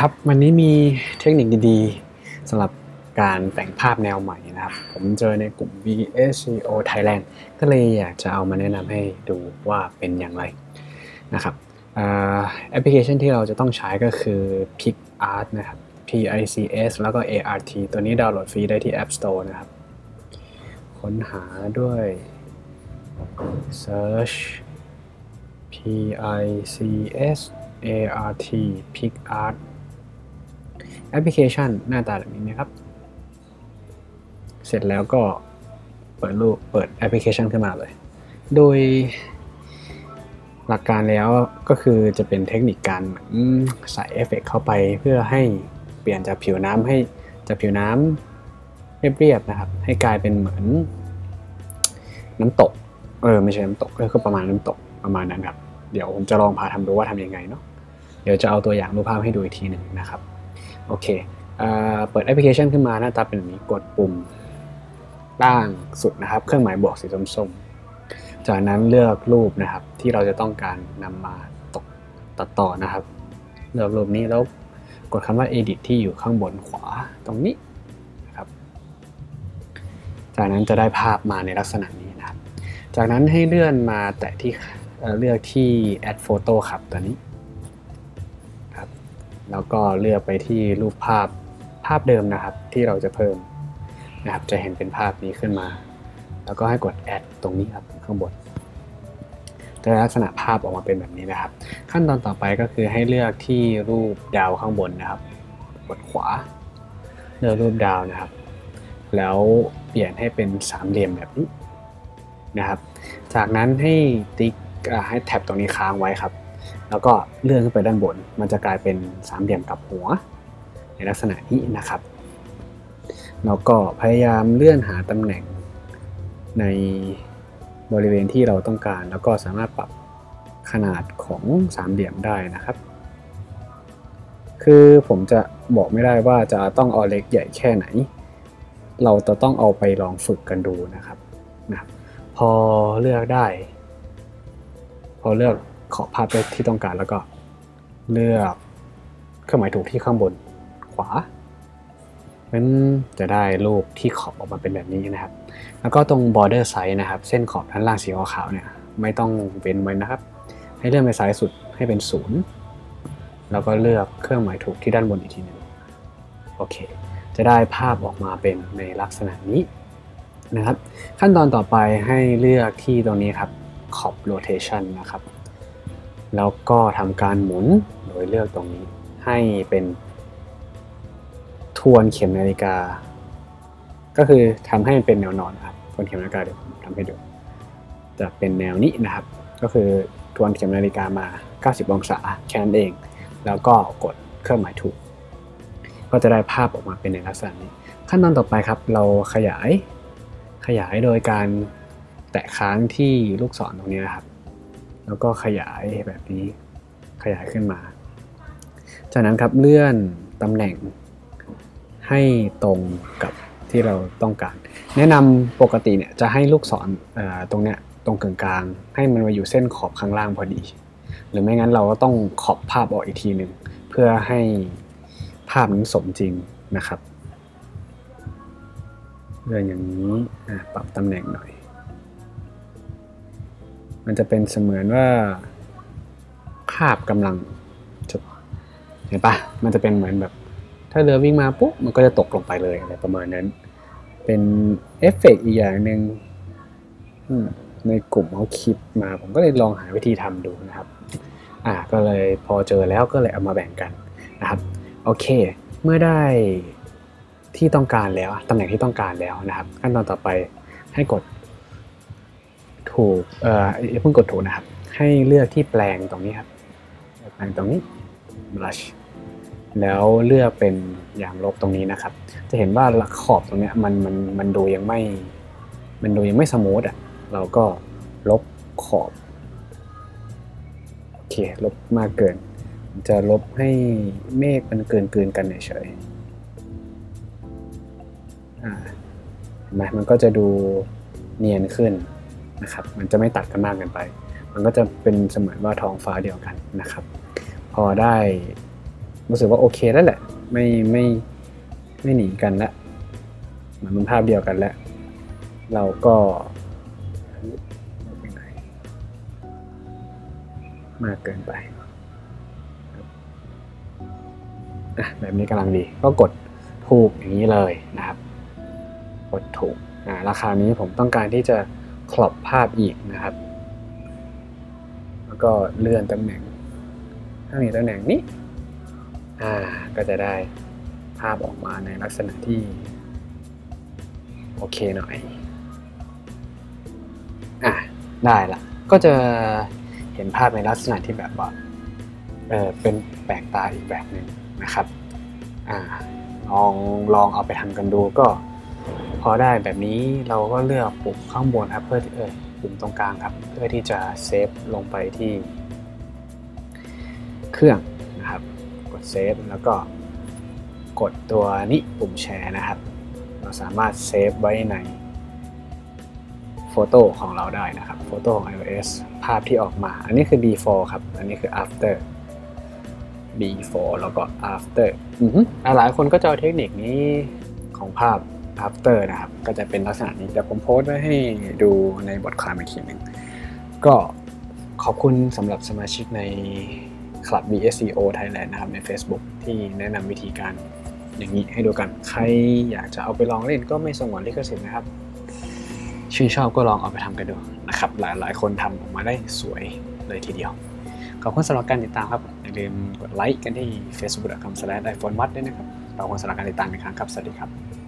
ครับ วันนี้มีเทคนิคดีๆสำหรับการแต่งภาพแนวใหม่นะครับ ผมเจอในกลุ่ม VSCO Thailand ก็เลยอยากจะเอามาแนะนำให้ดูว่าเป็นอย่างไรนะครับแอปพลิเคชันที่เราจะต้องใช้ก็คือ PicArt นะครับ PICS แล้วก็ ART ตัวนี้ดาวน์โหลดฟรีได้ที่ App Store นะครับ ค้นหาด้วย Search PICS ART PicArt แอปพลิเคชันหน้าตาแบบนี้นะครับ เสร็จแล้วก็เปิดรูปเปิดแอปพลิเคชันขึ้นมาเลย โดยหลักการแล้วก็คือจะเป็นเทคนิคการใส่เอฟเฟกเข้าไปเพื่อให้เปลี่ยนจากผิวน้ำให้จากผิวน้ำเรียบๆนะครับ ให้กลายเป็นเหมือนน้ำตก เออไม่ใช่น้ำตกก็คือประมาณน้ำตกประมาณนั้นครับ เดี๋ยวผมจะลองพาทำดูว่าทำยังไงเนาะเดี๋ยวจะเอาตัวอย่างรูปภาพให้ดูอีกทีหนึ่งนะครับ โอเคเปิดแอปพลิเคชันขึ้นมาหน้าตาเป็นแบบนี้กดปุ่มล่างสุดนะครับ เครื่องหมายบวกสีส้มๆ จากนั้นเลือกรูปนะครับที่เราจะต้องการนำมาตกตัดต่อนะครับ เลือกรูปนี้แล้วกดคำว่า edit ที่อยู่ข้างบนขวาตรงนี้นะครับ จากนั้นจะได้ภาพมาในลักษณะนี้นะครับ จากนั้นให้เลื่อนมาแตะที่เลือกที่ add photo ครับตัวนี้ แล้วก็เลือกไปที่รูปภาพภาพเดิมนะครับที่เราจะเพิ่มนะครับจะเห็นเป็นภาพนี้ขึ้นมา แล้วก็ให้กด add ตรงนี้ครับข้างบนจะลักษณะภาพออกมาเป็นแบบนี้นะครับ ขั้นตอนต่อไปก็คือให้เลือกที่รูปดาวข้างบนนะครับ กดขวาเลือกรูปดาวนะครับ แล้วเปลี่ยนให้เป็นสามเหลี่ยมแบบนี้นะครับ จากนั้นให้ติ๊กให้แท็บตรงนี้ค้างไว้ครับ แล้วก็เลื่อนขึ้นไปด้านบน มันจะกลายเป็นสามเหลี่ยมกับหัว ในลักษณะนี้นะครับ แล้วก็พยายามเลื่อนหาตำแหน่งในบริเวณที่เราต้องการ แล้วก็สามารถปรับขนาดของสามเหลี่ยมได้นะครับ คือผมจะบอกไม่ได้ว่าจะต้องเอาเล็กใหญ่แค่ไหน เราจะต้องเอาไปลองฝึกกันดูนะครับนะพอเลือกได้ พอเลือก ขอภาพที่ต้องการแล้วก็เลือกเครื่องหมายถูกที่ข้างบนขวามันจะได้รูปที่ขอบออกมาเป็นแบบนี้นะครับ แล้วก็ตรง border size นะครับ เส้นขอบด้านล่างสีขาวเนี่ยไม่ต้องเว้นไว้นะครับ ให้เลื่อนไปซ้ายสุดให้เป็นศูนย์แล้วก็เลือกเครื่องหมายถูกที่ด้านบนอีกทีหนึ่งโอเค จะได้ภาพออกมาเป็นในลักษณะนี้นะครับ ขั้นตอนต่อไปให้เลือกที่ตรงนี้ครับขอบ rotation นะครับ แล้วก็ทำการหมุนโดยเลือกตรงนี้ให้เป็นทวนเข็มนาฬิกา ก็คือทำให้มันเป็นแนวนอนครับทวนเข็มนาฬิกาเดี๋ยวผมทำให้ดู จะเป็นแนวนี้นะครับ ก็คือทวนเข็มนาฬิกามา 90 องศาแค่นั้นเอง แล้วก็กดเครื่องหมายถูก ก็จะได้ภาพออกมาเป็นในลักษณะนี้ ขั้นตอนต่อไปครับ เราขยายขยายโดยการแตะค้างที่ลูกศรตรงนี้นะครับ แล้วก็ขยายแบบนี้ขยายขึ้นมา จากนั้นครับเลื่อนตำแหน่งให้ตรงกับที่เราต้องการ แนะนำปกติเนี่ยจะให้ลูกศรตรงเนี้ยตรงกลางกลางให้มันมาอยู่เส้นขอบข้างล่างพอดี หรือไม่งั้นเราก็ต้องขอบภาพออกอีกทีหนึ่งเพื่อให้ภาพนั้นสมจริงนะครับเลื่อนอย่างนี้ปรับตำแหน่งหน่อย มันจะเป็นเสมือนว่าภาพกำลังจะเห็นปะมันจะเป็นเหมือนแบบ ถ้าเรือวิ่งมาปุ๊บมันก็จะตกลงไปเลยอะไรประมาณนั้น เป็นเอฟเฟกอีกอย่างหนึ่งในกลุ่มเขาคิดมา ผมก็เลยลองหาวิธีทำดูนะครับ อ่าก็เลยพอเจอแล้วก็เลยเอามาแบ่งกันนะครับ โอเค เมื่อได้ที่ต้องการแล้วตำแหน่งที่ต้องการแล้วนะครับ ขั้นตอนต่อไปให้กด ถูกเอ่อเพิ่งกดถูกนะครับ ให้เลือกที่แปลงตรงนี้ครับแปลงตรงนี้ blush แล้วเลือกเป็นอย่างลบตรงนี้นะครับ จะเห็นว่าขอบตรงนี้มันมันมันดูยังไม่ มันดูยังไม่สมูทอะ เราก็ลบขอบ โอเค ลบมากเกิน จะลบให้เมฆมันเกินเกินกันเฉยอ่าเห็นไหมมันก็จะดูเนียนขึ้น นะครับมันจะไม่ตัดกันมากกินไป มันก็จะเป็นเสมือนว่าท้องฟ้าเดียวกันนะครับ พอได้รู้สึกว่าโอเคแล้วแหละ ไม่ไม่ไม่หนีกันละเหมือนมันภาพเดียวกันแล้ว เราก็มากเกินไปแบบนี้กำลังดี ก็กดถูกอย่างนี้เลยนะครับ กดถูกราคานี้ผมต้องการที่จะ ครอบภาพอีกนะครับ แล้วก็เลื่อนตำแหน่ง ถ้ามีตำแหน่งนี้ อ่า ก็จะได้ภาพออกมาในลักษณะที่ โอเคหน่อย อะ ได้ละ ก็จะเห็นภาพในลักษณะที่แบบว่า เออเป็นแปลกตาอีกแบบหนึ่งนะครับ อ่า ลอง ลองเอาไปทำกันดูก็ พอได้แบบนี้เราก็เลือกปุ่มข้างบนครับเพื่อที่เออปุ่มตรงกลางครับ เพื่อที่จะเซฟลงไปที่ เครื่องนะครับ กดเซฟแล้วก็กดตัวนี้ปุ่มแชร์นะครับ เราสามารถเซฟไว้ในโฟโต้ของเราได้นะครับโฟโต้ของ iOS ภาพที่ออกมา อันนี้คือ before ครับ อันนี้คือ after before แล้วก็ after อือฮึหลายคนก็จะเอาเทคนิคนี้ของภาพ after นะครับ ก็จะเป็นลักษณะนี้เดี๋ยวผมโพสต์ไว้ให้ดูในบทความอีกทีหนึ่งก็ขอบคุณสำหรับสมาชิกใน Club BSCO Thailand นะครับใน Facebook ที่แนะนำวิธีการอย่างนี้ให้ดูกัน ใครอยากจะเอาไปลองเล่นก็ไม่สงวนลิขสิทธิ์นะครับ ชื่นชอบก็ลองเอาไปทำกันดูนะครับ หลายๆคนทำออกมาได้สวยเลยทีเดียว ขอบคุณสำหรับการติดตามครับ อย่าลืมกดไลค์กันที่ facebook.com/iphonewat ด้วยนะครับ ขอบคุณสำหรับการติดตามอีกครั้งครับ สวัสดีครับ